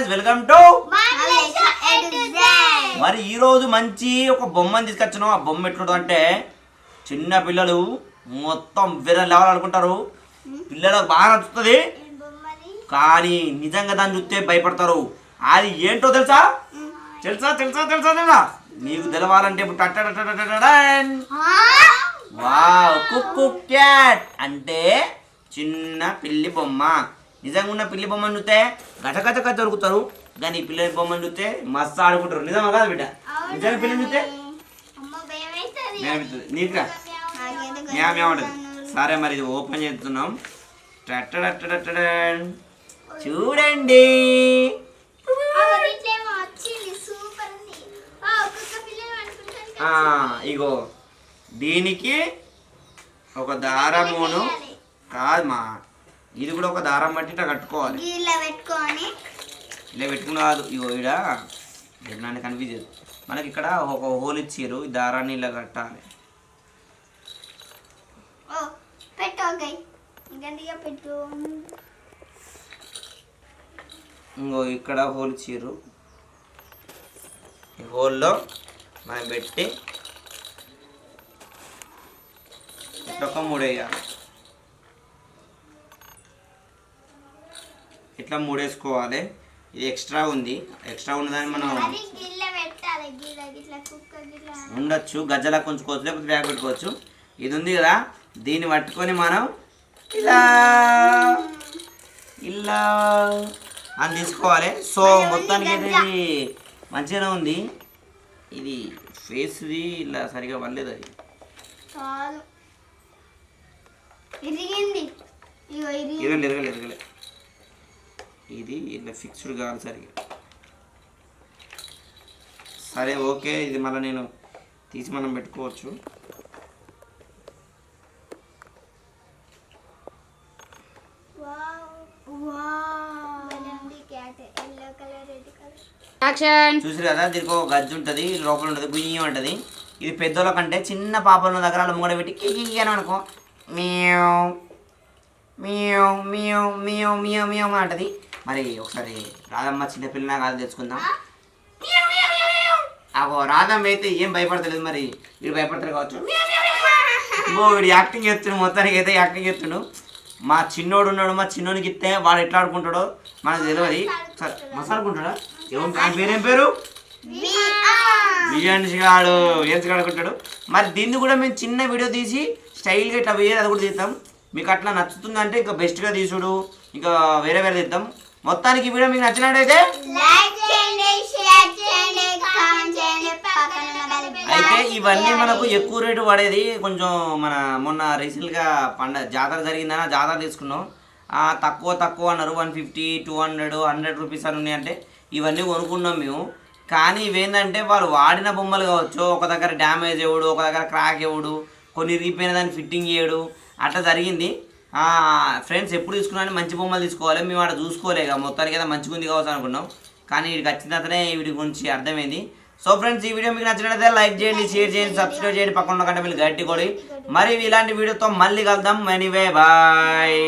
Friends welcome to. మరి ఈ రోజు మంచి ఒక బొమ్మని తీసుకొచ్చాను ఆ బొమ్మ ఎట్లుంటుంది అంటే చిన్న పిల్లలు మొత్తం వేరే లెవెల్ అనుకుంటారు పిల్లలకు బాగా నచ్చుతుంది కానీ నిజంగా దాన్ని చూస్తే భయపడతారు అది ఏంటో తెలుసా తెలుసా తెలుసా తెలుసా తెలుసా నీకు తెలవాలంటే ఇప్పుడు కుక్కు క్యాట్ అంటే చిన్న పిల్లి బొమ్మ నిజంగా ఉన్న పిల్లి బొమ్మను చూస్తే గజ దొరుకుతారు కానీ ఈ పిల్లి బొమ్మను చూస్తే మస్తు ఆడుకుంటారు. నిజమా కాదు బిడ్డ? నిజంగా పిల్లని చూస్తే ఏమంటది సరే మరి ఇది ఓపెన్ చేస్తున్నాం. చూడండి పిల్లలు ఇగో దీనికి ఒక దారమును కాదు మా ఇది కూడా ఒక దారం బట్టి ఇట్లా కట్టుకోవాలి గీళ్ళ పెట్టుకొని. ఇలా పెట్టుకున్న కాదు ఇగో ఈడ నన్ను కనిపించదు మనకి ఇక్కడ ఒక హోల్ ఇచ్చారు ఈ దారాన్ని ఇలా కట్టాలి. ఇంకో ఇక్కడ హోల్ ఇచ్చారు ఈ హోల్లో మనం పెట్టి ఇట్లా ఒక మూడేయాలి ఇట్లా మూడేసుకోవాలి? ఇది ఎక్స్ట్రా ఉంది. ఎక్స్ట్రా ఉన్నదాన్ని మనం ఉండొచ్చు. గజ్జలా కొంచుకోవచ్చు లేకపోతే బ్యాగ్ పెట్టుకోవచ్చు. ఇది ఉంది కదా. దీన్ని పట్టుకొని మనం ఇలా ఇలా అని తీసుకోవాలి. సో మొత్తానికి అయితే ఇది మంచిగానే ఉంది. ఇది ఫేస్ది ఇలా సరిగా పడలేదు అది. చాలు. ఇరిగింది. ఇది ఇలా ఫిక్స్డ్ కావాలి సరిగా. సరే ఓకే. ఇది మళ్ళీ నేను తీసి మనం పెట్టుకోవచ్చు. చూసారు కదా దీనికి ఒక గజ్జి ఉంటుంది లోపల ఉంటుంది గుయ్యం ఉంటుంది. ఇది పెద్దోళ్ళ కంటే చిన్న పాపల దగ్గర వాళ్ళ ముంగడ పెట్టి కికి అని అనుకో. Meow. Meow meow meow meow meow అని అంటది. మరి ఒకసారి రాధమ్మ చిన్నపిల్ల కాదు తెచ్చుకుందాం అగో రాధమ్మ అయితే ఏం భయపడతలేదు మరి? వీడు భయపడతారు కావచ్చు. ఓ వీడు యాక్టింగ్ చేస్తుండు మొత్తానికి అయితే యాక్టింగ్ చేస్తుండు. మా చిన్నోడు ఉన్నాడు మా చిన్నోనికి ఇస్తే వాడు ఎట్లా ఆడుకుంటాడో మనకు తెలియదు సరే మసాడుకుంటాడా ఏం ఆయన పేరేం పేరు? బియ్యాన్ని గాడు ఏం ఆడుకుంటాడు మరి దీన్ని కూడా మేము చిన్న వీడియో తీసి స్టైల్గా ఇట్లా వేరే అది కూడా తీస్తాం మీకు అట్లా నచ్చుతుందంటే ఇంకా బెస్ట్గా తీసుడు ఇంకా వేరే వేరే తీద్దాం. మొత్తానికి ఈ వీడియో మీకు నచ్చినట్టయితే లైక్ చేయండి షేర్ చేయండి కామెంట్ చేయండి పక్కన ఉన్న బెల్ బటన్ అయితే ఇవన్నీ మనకు ఎక్కువ రేటు పడేది కొంచెం మన మొన్న రీసెంట్గా పండ జాతర జరిగిందని ఆ జాతర తీసుకున్నాం. ఆ, తక్కువ తక్కువ అన్నారు one fifty two hundred hundred rupees అని ఉన్నాయంటే ఇవన్నీ కొనుక్కున్నాం మేము. కానీ ఇవేంటంటే వాళ్ళు వాడిన బొమ్మలు కావచ్చు ఒక దగ్గర డ్యామేజ్ ఇవ్వడు ఒక దగ్గర క్రాక్ ఇవ్వడు కొన్ని రిపోయిన దాన్ని ఫిట్టింగ్ చేయడు అట్లా జరిగింది. ఫ్రెండ్స్ ఎప్పుడు తీసుకున్నా మంచి బొమ్మలు తీసుకోవాలి. మేము ఆడ చూసుకోలే మొత్తానికి అయితే మంచిగా ఉంది కావచ్చు అనుకున్నాం. కానీ వీడికి వచ్చిన తర్వాతనే వీడి గురించి అర్థమైంది. సో ఫ్రెండ్స్ ఈ వీడియో మీకు నచ్చినట్లయితే లైక్ చేయండి షేర్ చేయండి సబ్స్క్రైబ్ చేయండి. పక్కన ఉన్న కంటే మీరు గట్టి కొడి. మరి ఇలాంటి వీడియోతో మళ్ళీ కలుద్దాం. మనీవే బాయ్